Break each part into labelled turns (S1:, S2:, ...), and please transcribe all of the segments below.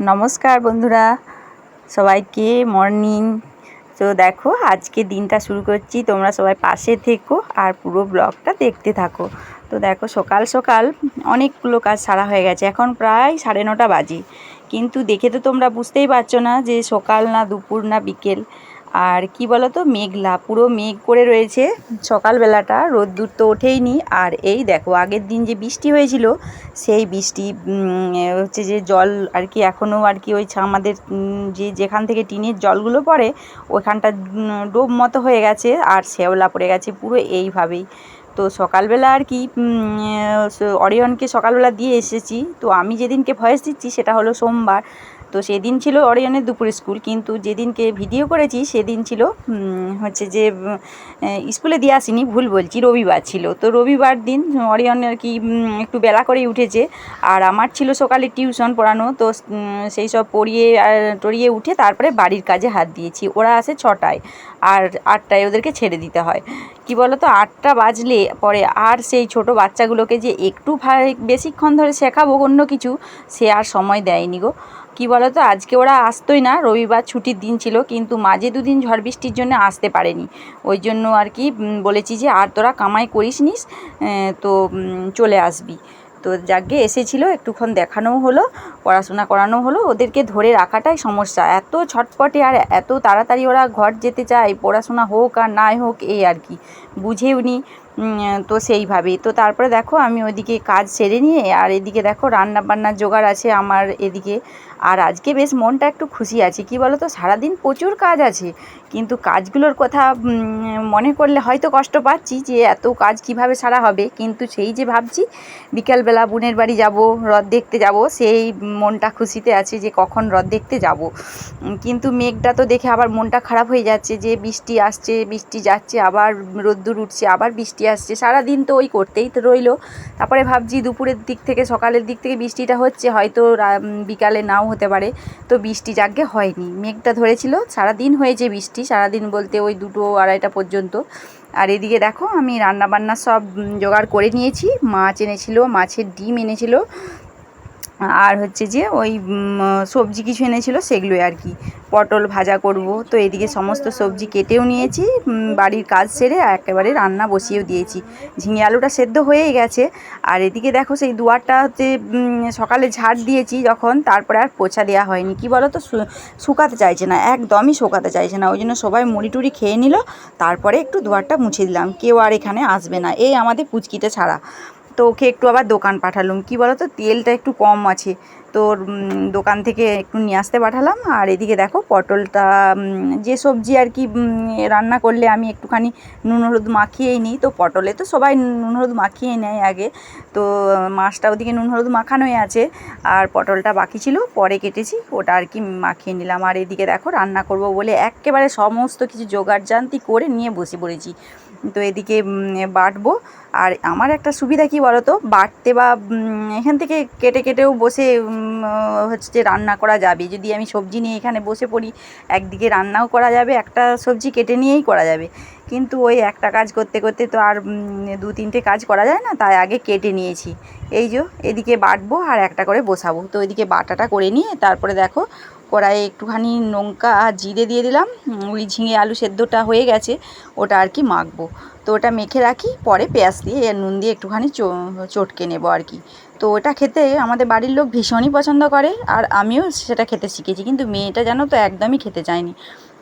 S1: নমস্কার বন্ধুরা, সবাইকে মর্নিং। তো দেখো, আজকে দিনটা শুরু করছি, তোমরা সবাই পাশে থেকো আর পুরো ব্লগটা দেখতে থাকো। তো দেখো, সকাল সকাল অনেকগুলো কাজ সারা হয়ে গেছে, এখন প্রায় সাড়ে নটা বাজে। কিন্তু দেখে তো তোমরা বুঝতেই পারছ না যে সকাল না দুপুর না বিকেল। আর কি বলো তো মেঘলা, পুরো মেঘ করে রয়েছে সকালবেলাটা, রোদ্দুর তো ওঠেইনি আর এই দেখো, আগের দিন যে বৃষ্টি হয়েছিল, সেই বৃষ্টি হচ্ছে যে জল আর কি এখনও আর কি ওই আমাদের যে যেখান থেকে টিনের জলগুলো পড়ে ওইখানটা ডোব মতো হয়ে গেছে আর শ্যাওলা পড়ে গেছে পুরো এইভাবেই। তো সকালবেলা আর কি অরিয়নকে সকালবেলা দিয়ে এসেছি। তো আমি যেদিনকে ভয়েস দিচ্ছি, সেটা হলো সোমবার। তো সেদিন ছিল অরিয়নের দুপুর স্কুল, কিন্তু যেদিনকে ভিডিও করেছি সেদিন ছিল হচ্ছে যে স্কুলে দিয়ে আসিনি, ভুল বলছি, রবিবার ছিল। তো রবিবার দিন অরিয়ন আর কি একটু বেলা করেই উঠেছে। আর আমার ছিল সকালে টিউশন পড়ানো, তো সেই সব পড়িয়ে টড়িয়ে উঠে তারপরে বাড়ির কাজে হাত দিয়েছি। ওরা আসে ছটায়, আর আটটায় ওদেরকে ছেড়ে দিতে হয়। কি বলো তো আটটা বাজলে পরে আর সেই ছোট বাচ্চাগুলোকে যে একটু বেশিক্ষণ ধরে শেখাবো অন্য কিছু, সে আর সময় দেয়নি গো। কি বলো তো আজকে ওরা আসতোই না, রবিবার ছুটির দিন ছিল, কিন্তু মাঝে দুদিন ঝড় বৃষ্টির জন্য আসতে পারেনি। ওই জন্য আর কি বলেছি যে আর তোরা কামাই করিস নিস তো চলে আসবি। তো যাকে এসেছিল, একটুক্ষণ দেখানোও হলো, পড়াশোনা করানো হলো, ওদেরকে ধরে রাখাটাই সমস্যা। এত ছটপটে আর এত তাড়াতাড়ি ওরা ঘর যেতে চায়, পড়াশোনা হোক আর নাই হোক, এই আর কি। বুঝেও নি তো সেইভাবেই। তো তারপরে দেখো, আমি ওইদিকে কাজ সেরে নিয়ে, আর এদিকে দেখো রান্না বান্নার জোগাড় আছে আমার এদিকে। আর আজকে বেশ মনটা একটু খুশি আছে। কি বলো তো সারাদিন প্রচুর কাজ আছে। কিন্তু কাজগুলোর কথা মনে করলে হয়তো কষ্ট পাচ্ছি যে এত কাজ কীভাবে সারা হবে? কিন্তু সেই যে ভাবছি, বিকালবেলা বোনের বাড়ি যাব হ্রদ দেখতে যাব, সেই মনটা খুশিতে আছে যে কখন হ্রদ দেখতে যাব। কিন্তু মেঘটা তো দেখে আবার মনটা খারাপ হয়ে যাচ্ছে যে বৃষ্টি আসছে, বৃষ্টি যাচ্ছে, আবার রোদ্দুর উঠছে, আবার বৃষ্টি আসছে। সারাদিন তো ওই করতেই তো রইল। তারপরে ভাবছি দুপুরের দিক থেকে, সকালের দিক থেকে বৃষ্টিটা হচ্ছে। হয়তো বিকালে নাও হতে পারে। তো বৃষ্টি যাকে হয়নি। মেঘটা ধরেছিল, সারাদিন হয়েছে বৃষ্টি, সারাদিন বলতে ওই দুটো আড়াইটা পর্যন্ত। আর এদিকে দেখো, আমি রান্না বান্না সব জোগাড় করে নিয়েছি। মাছ এনেছিল, মাছের ডিম এনেছিল। আর হচ্ছে যে ওই সবজি কিছু এনেছিল সেগুলোই আর কি। পটল ভাজা করব, তো এদিকে সমস্ত সবজি কেটেও নিয়েছি বাড়ির কাজ সেরে একেবারে রান্না বসিয়েও দিয়েছি। ঝিঙে আলুটা সেদ্ধ হয়েই গেছে। আর এদিকে দেখো সেই দুয়ারটা হচ্ছে সকালে ঝাড় দিয়েছি যখন, তারপরে আর পোছা দেওয়া হয়নি। কি বলো তো শুকাতে চাইছে না, একদমই শুকাতে চাইছে না। ওই জন্য সবাই মুড়ি টুড়ি খেয়ে নিল, তারপরে একটু দুয়ারটা মুছে দিলাম। কেউ আর এখানে আসবে না। এই আমাদের পুচকিটা ছাড়া। তো ওকে একটু আবার দোকান পাঠালাম। কী বলো তো তেলটা একটু কম আছে। তোর দোকান থেকে একটু নিয়ে আসতে পাঠালাম। আর এদিকে দেখো, পটলটা যে সবজি আর কি রান্না করলে আমি একটুখানি নুন, হলুদ মাখিয়েই নিই। তো পটলে তো সবাই নুন, হলুদ মাখিয়ে নেয় আগে। তো, মাছটা ওদিকে নুন, হলুদ মাখানোই আছে। আর পটলটা বাকি ছিল, পরে কেটেছি। ওটা আর কি মাখিয়ে নিলাম। আর এদিকে দেখো, রান্না করব বলে একেবারে সমস্ত কিছু জোগাড় জান্তি করে নিয়ে বসে পড়েছি। তো এদিকে বাটবো। আর আমার একটা সুবিধা কি বলো তো বাটতে বা এখান থেকে কেটে কেটেও বসে হচ্ছে রান্না করা যাবে। যদি আমি সবজি নিয়ে এখানে বসে পড়ি, একদিকে রান্নাও করা যাবে, একটা সবজি কেটে নিয়েই করা যাবে। কিন্তু ওই একটা কাজ করতে করতে তো আর দু তিনটে কাজ করা যায় না, তাই আগে কেটে নিয়েছি। এই যে, এদিকে বাটবো আর একটা করে বসাবো। তো এদিকে বাটাটা করে নিয়ে, তারপরে দেখো কড়াইয়ে একটুখানি লঙ্কা আর জিরে দিয়ে দিলাম। ওই ঝিঙে আলু সেদ্ধটা হয়ে গেছে, ওটা আর কি মাখবো। তো ওটা মেখে রাখি, পরে পেঁয়াজ দিয়ে নুন দিয়ে একটুখানি চটকে নেব আর কি। তো ওটা খেতে আমাদের বাড়ির লোক ভীষণই পছন্দ করে, আর আমিও সেটা খেতে শিখেছি। কিন্তু মেয়েটা জানো তো একদমই খেতে চায়নি।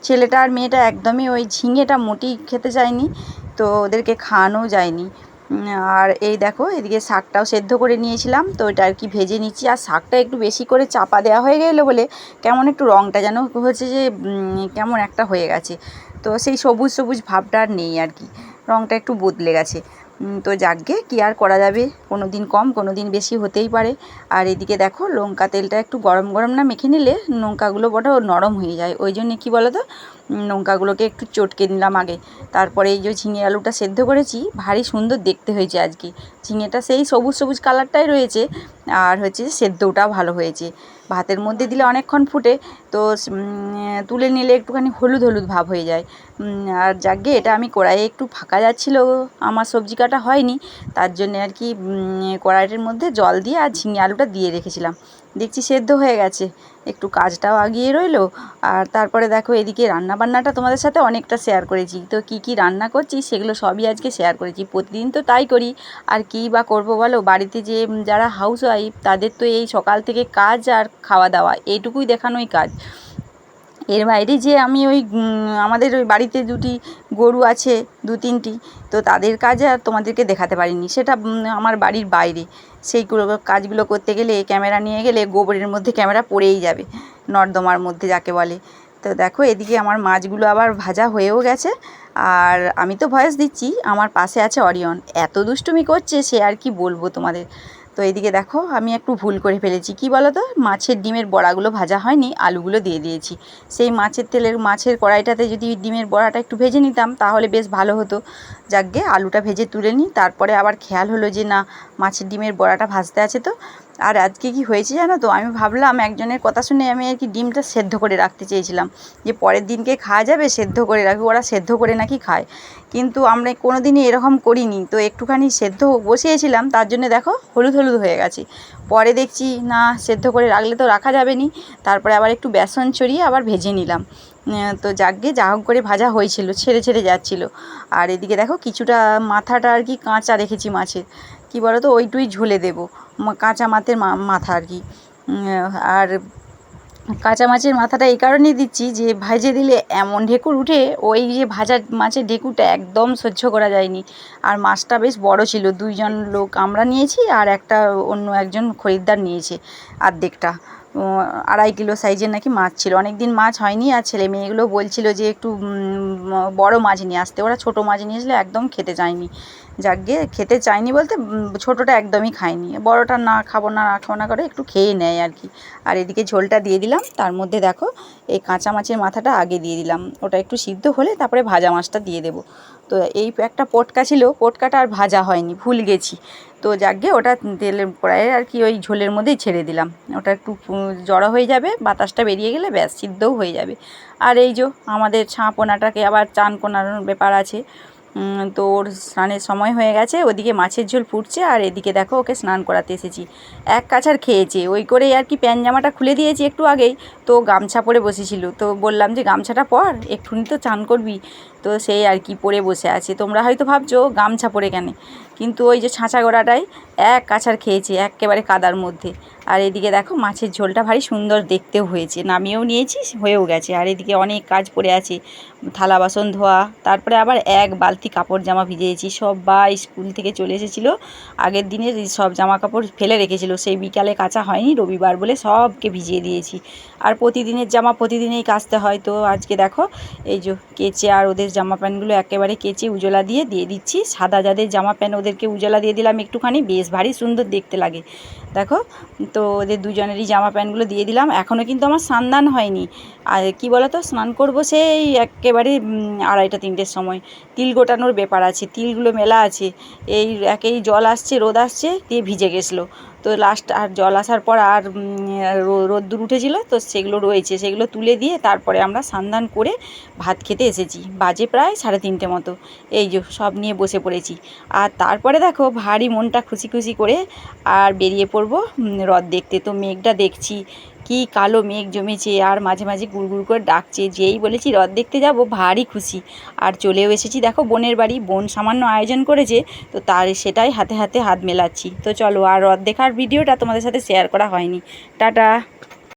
S1: ছেলেটা আর মেয়েটা একদমই ওই ঝিঙেটা মোটেই খেতে চায়নি, তো ওদেরকে খাওয়ানোও যায়নি। আর এই দেখো, এদিকে শাকটাও সেদ্ধ করে নিয়েছিলাম। তো এটা আর কি ভেজে নিচ্ছি। আর শাকটা একটু বেশি করে চাপা দেওয়া হয়ে গেলো বলে কেমন একটু রঙটা যেন হচ্ছে যে কেমন একটা হয়ে গেছে। তো সেই সবুজ সবুজ ভাবটা আর নেই আর কি। রঙটা একটু বদলে গেছে। তো যাকগে, কী আর করা যাবে? কোনো দিন কম কোনো দিন বেশি হতেই পারে। আর এদিকে দেখো, লঙ্কা তেলটা একটু গরম গরম না মেখে নিলে লঙ্কাগুলো বড় নরম হয়ে যায়। ওই জন্যে কী বলো তো লঙ্কাগুলোকে একটু চটকে নিলাম আগে। তারপরে এই যে ঝিঙে আলুটা সেদ্ধ করেছি, ভারী সুন্দর দেখতে হয়েছে আজকে। ঝিঙেটা সেই সবুজ সবুজ কালারটাই রয়েছে। আর হচ্ছে সেদ্ধটাও ভালো হয়েছে। ভাতের মধ্যে দিলে অনেকক্ষণ ফুটে, তো তুলে নিলে একটুখানি হলুদ হলুদ ভাব হয়ে যায়। আর যাকে এটা আমি কড়াইয়ে একটু ফাঁকা যাচ্ছিল, আমার সবজি কাটা হয়নি, তার জন্যে আর কি কড়াইটার মধ্যে জল দিয়ে আর ঝিঙে আলুটা দিয়ে রেখেছিলাম। দেখছি সেদ্ধ হয়ে গেছে। একটু কাজটাও আগিয়ে রইল। আর তারপরে দেখো এদিকে রান্না বান্নাটা তোমাদের সাথে অনেকটা শেয়ার করেছি। তো কি কি রান্না করছি সেগুলো সবই আজকে শেয়ার করেছি। প্রতিদিন তো তাই করি। আর কী বা করব বলো? বাড়িতে যে যারা হাউস ওয়াইফ তাদের তো এই সকাল থেকে কাজ আর খাওয়া দাওয়া। এইটুকুই দেখানোই কাজ। এর বাইরে যে আমি ওই আমাদের ওই বাড়িতে দুটি গরু আছে দু তিনটি তো তাদের কাজ আর তোমাদেরকে দেখাতে পারিনি। সেটা আমার বাড়ির বাইরে। সেইগুলো কাজগুলো করতে গেলে ক্যামেরা নিয়ে গেলে গোবরের মধ্যে ক্যামেরা পড়েই যাবে, নর্দমার মধ্যে যাকে বলে। তো দেখো, এদিকে আমার মাছগুলো আবার ভাজা হয়েও গেছে, আর আমি তো ভয়েস দিচ্ছি, আমার পাশে আছে অরিয়ন। এত দুষ্টুমি করছে সে আর কি বলব তোমাদের? তো এদিকে দেখো, আমি একটু ভুল করে ফেলেছি। কি বলো তো মাছের ডিমের বড়াগুলো ভাজা হয়নি, আলুগুলো দিয়ে দিয়েছি। সেই মাছের তেলের, মাছের কড়াইটাতে যদি ডিমের বড়াটা একটু ভেজে নিতাম, তাহলে বেশ ভালো হতো। যাকগে আলুটা ভেজে তুলে নিই, তারপরে আবার খেয়াল হলো যে না, মাছের ডিমের বড়াটা ভাজতে আছে তো। আর আজকে কি হয়েছে জানো তো? আমি ভাবলাম একজনের কথা শুনে আমি আর কি ডিমটা সেদ্ধ করে রাখতে চেয়েছিলাম। যে পরের দিনকে খাওয়া যাবে সেদ্ধ করে রাখি ওরা সেদ্ধ করে নাকি খায়। কিন্তু আমরা কোনো দিনই এরকম করিনি। তো একটুখানি সেদ্ধ বসিয়েছিলাম, তার জন্য দেখো হলুদ হলুদ হয়ে গেছে। পরে দেখছি, না, সেদ্ধ করে রাখলে তো রাখা যাবে নি। তারপরে আবার একটু বেসন ছড়িয়ে আবার ভেজে নিলাম। তো যাকগে, যা হোক করে ভাজা হয়েছিল, ছেড়ে ছেড়ে যাচ্ছিল। আর এদিকে দেখো, কিছুটা মাথাটা আর কি কাঁচা রেখেছি মাছের। কি বলো তো ওইটুই ঝুলে দেবো। কাঁচা মাছের মাথা আর কি। আর কাঁচা মাছের মাথাটা এই কারণেই দিচ্ছি যে, ভেজে দিলে এমন ঢেকুর উঠে, ওই যে ভাজা মাছের ঢেকুরটা একদম সহ্য করা যায়নি। আর মাছটা বেশ বড় ছিল, দুইজন লোক আমরা নিয়েছি আর একটা অন্য একজন খরিদ্দার নিয়েছে আর্ধেকটা। আড়াই কিলো সাইজের নাকি মাছ ছিল। অনেক দিন মাছ হয়নি আর ছেলে মেয়েগুলো বলছিল যে, একটু বড় মাছ নিয়ে আসতে। ওরা ছোটো মাছ নিয়ে আসলে একদম খেতে চায়নি। যাকগে খেতে চায়নি বলতে ছোটোটা একদমই খায়নি। বড়টা না খাব, না না খাব না করে একটু খেয়ে নেয় আর কি। আর এদিকে ঝোলটা দিয়ে দিলাম। তার মধ্যে দেখো, এই কাঁচা মাছের মাথাটা আগে দিয়ে দিলাম। ওটা একটু সিদ্ধ হলে তারপরে ভাজা মাছটা দিয়ে দেবো। তো এই একটা পটকা ছিল, পটকাটা আর ভাজা হয়নি, ভুল গেছি। তো যাকগে ওটা তেলের কড়াইয়ে আর কি ওই ঝোলের মধ্যেই ছেড়ে দিলাম। ওটা একটু জড়ো হয়ে যাবে, বাতাসটা বেরিয়ে গেলে ব্যাস, সিদ্ধও হয়ে যাবে। আর এই যে আমাদের ছাঁপোনাটাকে আবার চান কোনানোর ব্যাপার আছে তো ওর স্নানের সময় হয়ে গেছে, ওদিকে মাছের ঝোল ফুটছে আর এদিকে দেখো ওকে স্নান করাতে এসেছি। এক কাছার খেয়েছে, ওই করেই আর কি প্যান জামাটা খুলে দিয়েছি একটু আগেই, তো গামছা পরে বসেছিল। তো বললাম যে গামছাটা পর একটুনি তো চান করবি। তো সেই আর কি পরে বসে আছে, তোমরা হয়তো ভাবছ গামছা পরে কেন? কিন্তু ওই যে ছাঁচা গোড়াটাই এক কাছার খেয়েছে, একেবারে কাদার মধ্যে। আর এদিকে দেখো মাছের ঝোলটা ভারী সুন্দর দেখতেও হয়েছে। নামিয়েও নিয়েছি, হয়েও গেছে। আর এদিকে অনেক কাজ পড়ে আছে। থালা বাসন ধোয়া, তারপরে আবার এক বালতি কাপড় জামা ভিজিয়েছি সবাই স্কুল থেকে চলে এসেছিল। আগের দিনের সব জামা কাপড় ফেলে রেখেছিল, সেই বিকালে কাচা হয়নি, রবিবার বলে সবকে ভিজিয়ে দিয়েছি। আর প্রতিদিনের জামা প্রতিদিনেই কাচতে হয়। তো আজকে দেখো, এই যে কেচে আর ওদের জামা প্যান্টগুলো একেবারে কেচে উজলা দিয়ে দিয়ে দিচ্ছি। সাদা যাদের জামা প্যান্ট ওদেরকে উজলা দিয়ে দিলাম একটুখানি। বেশ ভারী সুন্দর দেখতে লাগে। দেখো তো ওদের দুজনেরই জামা প্যান্টগুলো দিয়ে দিলাম। এখনও কিন্তু আমার স্নান হয়নি। আর কি বলো তো স্নান করব সেই একেবারে আড়াইটা, তিনটের সময়। তিল গোটানোর ব্যাপার আছে, তিলগুলো মেলা আছে। এই, একেই জল আসছে, রোদ আসছে, দিয়ে ভিজে গেছিল তো লাস্ট আর জল আসার পর আর রোদ্দুর উঠেছিল, তো সেগুলো রয়েছে, সেগুলো তুলে দিয়ে তারপরে আমরা সান্ধান করে ভাত খেতে এসেছি। বাজে প্রায় সাড়ে তিনটে মতো। এই যে সব নিয়ে বসে পড়েছি। আর তারপরে দেখো ভারী মনটা খুশি খুশি করে আর বেরিয়ে পড়ব রদ হ্রদ দেখতে। তো মেঘটা দেখছি কি কালো মেঘ জমেছে, আর মাঝে মাঝে গুড়গুড় করে ডাকছে। যেই বলেছি, রথ দেখতে যাব, ভারী খুশি। আর চলেও এসেছি, দেখো, বোনের বাড়ি। বোন সামান্য আয়োজন করেছে, তো তার সেটাই হাতে হাতে হাত মেলাচ্ছি। তো চলো, আর রথ দেখার ভিডিওটা তোমাদের সাথে শেয়ার করা হয়নি। টাটা!